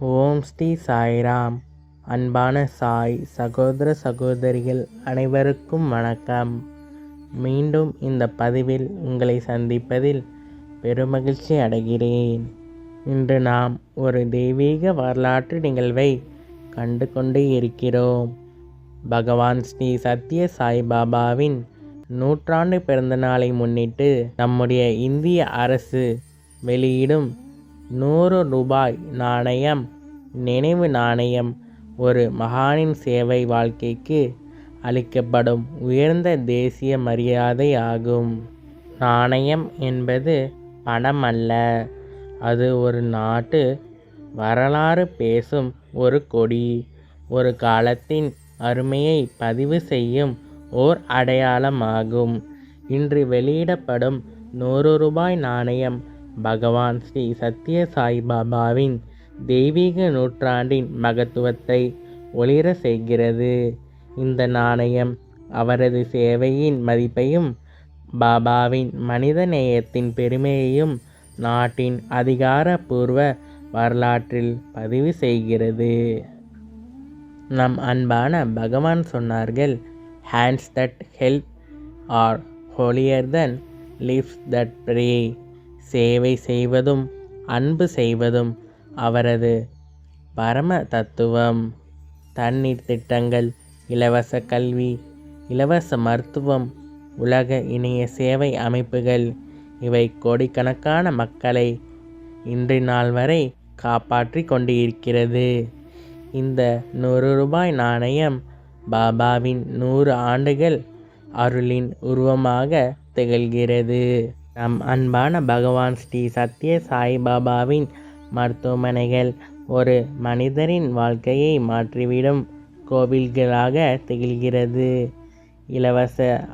ஓம் ஸ்ரீ சாய்ராம். அன்பான சாய் சகோதர சகோதரிகள் அனைவருக்கும் வணக்கம். மீண்டும் இந்த பதிவில் உங்களை சந்திப்பதில் பெருமகிழ்ச்சி அடைகிறேன். இன்று நாம் ஒரு தெய்வீக வரலாற்று நிகழ்வை கண்டு கொண்டே இருக்கிறோம். பகவான் ஸ்ரீ சத்ய சாய்பாபாவின் நூற்றாண்டு பிறந்தநாளை முன்னிட்டு நம்முடைய இந்திய அரசு வெளியிடும் நூறு ரூபாய் நாணயம் நினைவு நாணயம் ஒரு மகானின் சேவை வாழ்க்கைக்கு அளிக்கப்படும் உயர்ந்த தேசிய மரியாதை ஆகும். நாணயம் என்பது பணம் அல்ல அது ஒரு நாட்டு வரலாறு பேசும் ஒரு கொடி. ஒரு காலத்தின் அருமையை பதிவு செய்யும் ஓர் அடையாளமாகும் இன்று வெளியிடப்படும் நூறு ரூபாய் நாணயம் பகவான் ஸ்ரீ சத்ய சாய்பாபாவின் தெய்வீக நூற்றாண்டின் மகத்துவத்தை ஒளிர செய்கிறது. இந்த நாணயம் அவரது சேவையின் மதிப்பையும் பாபாவின் மனித நேயத்தின் பெருமையையும் நாட்டின் அதிகாரப்பூர்வ வரலாற்றில் பதிவு செய்கிறது. நம் அன்பான பகவான் சொன்னார்கள் hands that help are holier than lives that pray சேவை செய்வதும் அன்பு செய்வதும் அவரது பரம தத்துவம் தண்ணீர் திட்டங்கள் இலவச கல்வி இலவச மருத்துவம் உலக இணைய சேவை அமைப்புகள் இவை கோடிக்கணக்கான மக்களை இன்று நாள் வரை காப்பாற்றி கொண்டு இருக்கிறது இந்த நூறு ரூபாய் நாணயம் பாபாவின் நூறு ஆண்டுகள் அருளின் உருவமாக திகழ்கிறது. நம் அன்பான பகவான் ஸ்ரீ சத்ய சாய்பாபாவின் மருத்துவமனைகள் ஒரு மனிதரின் வாழ்க்கையை மாற்றிவிடும் கோவில்களாக திகழ்கிறது. இலவச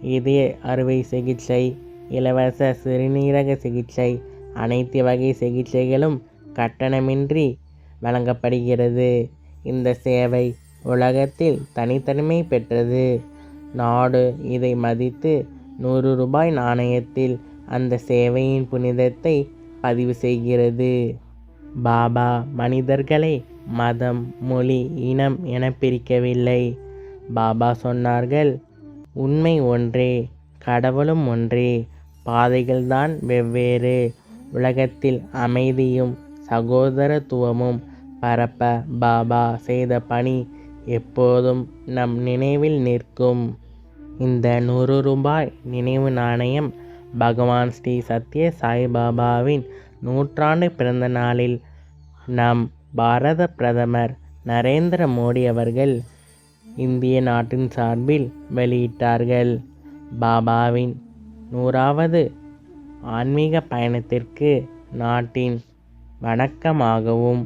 இதய அறுவை சிகிச்சை இலவச சிறுநீரக சிகிச்சை அனைத்து வகை சிகிச்சைகளும் கட்டணமின்றி வழங்கப்படுகிறது. இந்த சேவை உலகத்தில் தனித்தன்மை பெற்றது. நாடு இதை மதித்து நூறு ரூபாய் நாணயத்தில் அந்த சேவையின் புனிதத்தை பதிவு செய்கிறது. பாபா மனிதர்களை மதம் மொழி இனம் என பிரிக்கவில்லை. பாபா சொன்னார்கள் உண்மை ஒன்றே கடவுளும் ஒன்றே பாதைகள்தான் வெவ்வேறு. உலகத்தில் அமைதியும் சகோதரத்துவமும் பரப்ப பாபா செய்த பணி எப்போதும் நம் நினைவில் நிற்கும். இந்த நூறு ரூபாய் நினைவு நாணயம் பகவான் ஸ்ரீ சத்ய சாய்பாபாவின் நூற்றாண்டு பிறந்த நாளில் நம் பாரத பிரதமர் நரேந்திர மோடி அவர்கள் இந்திய நாட்டின் சார்பில் வெளியிட்டார்கள். பாபாவின் நூறாவது ஆன்மீக பயணத்திற்கு நாட்டின் வணக்கமாகவும்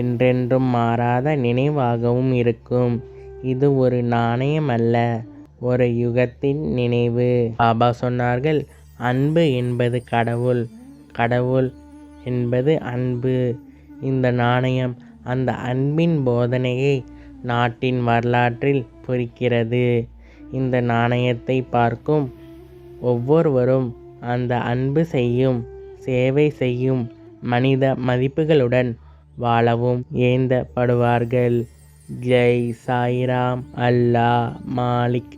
என்றென்றும் மாறாத நினைவாகவும் இருக்கும். இது ஒரு நாணயம் அல்ல ஒரு யுகத்தின் நினைவு. பாபா சொன்னார்கள் அன்பு என்பது கடவுள் கடவுள் என்பது அன்பு. இந்த நாணயம் அந்த அன்பின் போதனையை நாட்டின் வரலாற்றில் பொறிக்கிறது. இந்த நாணயத்தை பார்க்கும் ஒவ்வொருவரும் அந்த அன்பு செய்யும் சேவை செய்யும் மனித மதிப்புகளுடன் வாழவும் ஏந்தப்படுவார்கள். ஜெய் சாய்ராம் அல்லா மாலிக்.